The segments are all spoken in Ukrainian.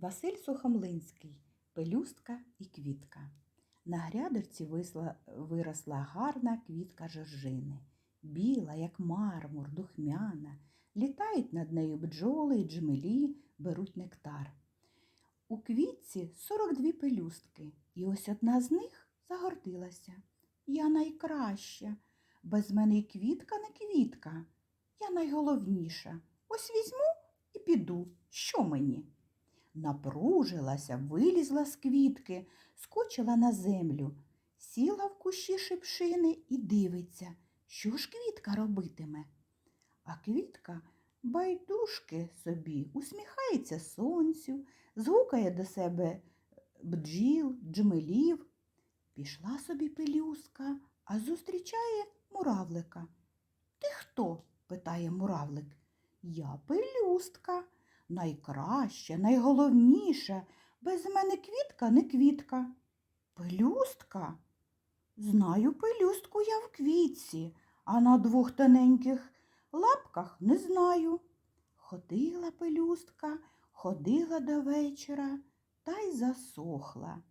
Василь Сухомлинський Пелюстка і квітка. На грядочці висла, виросла гарна квітка жоржини, біла, як мармур, духмяна. Літають над нею бджоли і джмелі, беруть нектар. У квітці 42 пелюстки, і ось одна з них загордилася. Я найкраща, без мене й квітка не квітка. Я найголовніша. Ось візьму і піду. Що мені? Напружилася, вилізла з квітки, скочила на землю, сіла в кущі шипшини і дивиться, що ж квітка робитиме. А квітка байдужки собі усміхається сонцю, згукає до себе бджіл, джмелів. Пішла собі пелюстка, а зустрічає муравлика. Ти хто? питає муравлик. Я пелюстка, найкраща, найголовніша. Без мене квітка не квітка. Пелюстка? Знаю пелюстку я в квітці, а на двох тоненьких лапках не знаю. Ходила пелюстка, ходила до вечора та й засохла.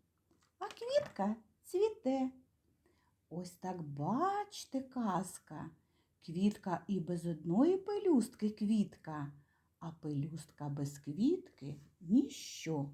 А квітка цвіте. Ось так бачте, казка. Квітка і без одної пелюстки квітка, а пелюстка без квітки ніщо.